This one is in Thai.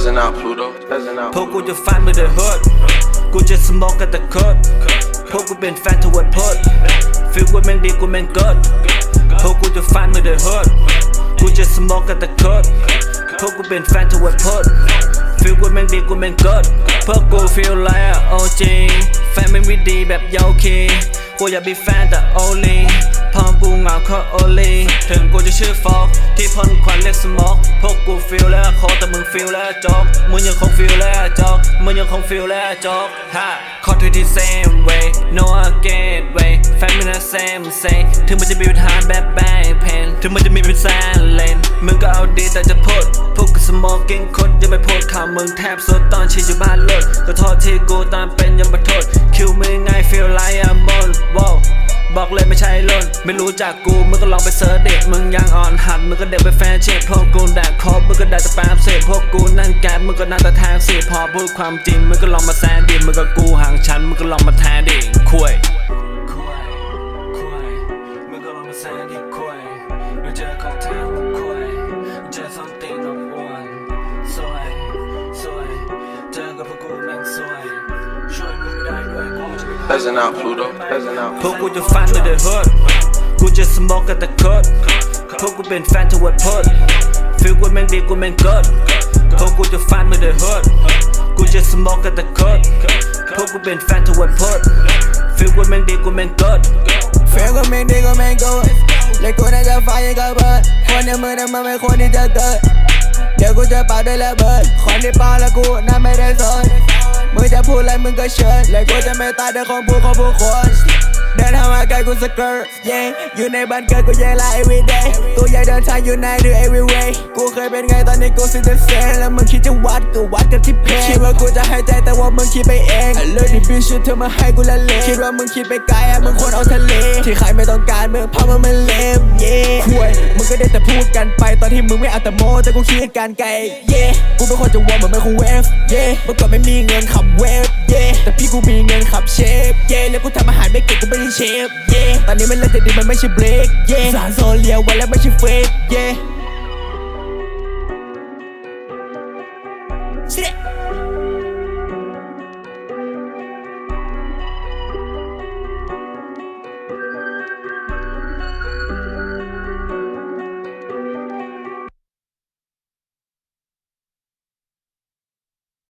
Peasant out. พวกกูจะฟันมือเดือดฮดกูจะสโมกกันแต่คดพวกกูเป็นแฟนทวัดพดฟิลกูแม่งดีกูแม่งกดพวกกูจะฟันมือเดือดฮดกูจะสโมกกันแต่คดพวกกูเป็นแฟนทวัดพดฟิลกูแม่งดีกูแม่งกดพวกกูฟีลไลค์โอจีแฟนแม่งวิดีแบบโยคีกูอยากเป็นแฟนแต่ only พร้อมกูเหงาเขา only ถึงกูจะ ชื่อฟอกที่พ่นควันเรียกสโมกพวกกูฟีลแล้วโคแต่มึงฟีลแล้วจอกมึงยังคงฟีลแล้วจอกมึงยังคงฟีลแล้วจอกฮะขอทุกที่ same way no again way แฟนมึงนะ same say ถึงมันจะมีปัญหาแบบแบงเพนถึงมันจะมีเป็นแซนเลนมึงก็เอาดีแต่จะพูดพวกกูสโมกกิ้งคนยังไม่พูดข่าวมึงแทบสุดตอนชีอยู่บ้านเลิศก็โทษที่กูตามเป็นยังมาโทษคิวมึงไง feel like บอกเลยไม่ใช่ล่นไม่รู้จักกูมึงก็ลองไปเสิร์ชเด็กมึงยังอ่อนหัดมึงก็เด็กไปแฟนเช็คพวกกูแดกครบมึงก็ได้แต่แป๊บเสพพวกกูนั่งแก๊บมึงก็นั่งแต่แทงสิพอพูดความจริงมึงก็ลองมาแซนดิมึงก็กูห่างฉันมึงก็ลองมาแทนดิคุยคุยมึงก็ลองมาแซนดิคุยมาเจอของแทนคุยเจอ something น้องอ้วนสวยสวยเจอกับพวกกูแม่งส Peasant out, Pluto. Peasant out. พวกกูจะฟันมือเดือดฮดกูจะสโมกกันแต่คดพวกกูเป็นแฟนทวัดพดฟิลกูแม่งดีกู แฟนมือเดือดฮดกูจะสโมกกันแต่คดพวกกูเป็นแฟนทวัดพดฟิลกูแม่งดีก็ไม่ดีก็ไม่กูเลยกูน่าจะไฟยังก็เบิร์ดคนในมือนั้นมันไม่ควรที่จะเกิดเดี๋ยวกูจะป่าด้วยระเบิดคนที่ป่าแล้วกูน่าไม่ได้สนมึงจะพูดอะไรมึงก็เชิญเลยกูจะไม่ตายด้วยคำพูดของผู้คน เดินทางมาไกลกูสเกิร์ต yeah อยู่ในบ้านเกิดกูเย่ละ every day กูอยากเดินทางอยู่ใน do every way กูเคยเป็นไงตอนนี้กูสิจะเซนแล้วมึงคิดจะวัดกูวัดกันที่เพลงคิดว่ากูจะหายใจแต่ว่ามึงคิดไปเองเลิกดิบิชเธอมาให้กูละเลงคิดว่ามึงคิดไปไกลอะมึงควรเอาทะเลที่ใครไม่ต้องการมึงเพราะว่ามันเลม yeah คุยมึงก็ได้แต่พูดกันไปตอนที่มึงไม่เอาแต่โมแต่กูคิดการไกล yeah กูเป็นคนจะวอร์มเหมือนไมโครเวฟ yeah เมื่อก่อนไม่มีเงินขับเวฟ yeah แชิเย่ตอนนี้ไม่เล่นแต่ดีมันไม่ใช่เบรกเย่สารโซเลียไว้แล้วไม่ใช่เฟกเย่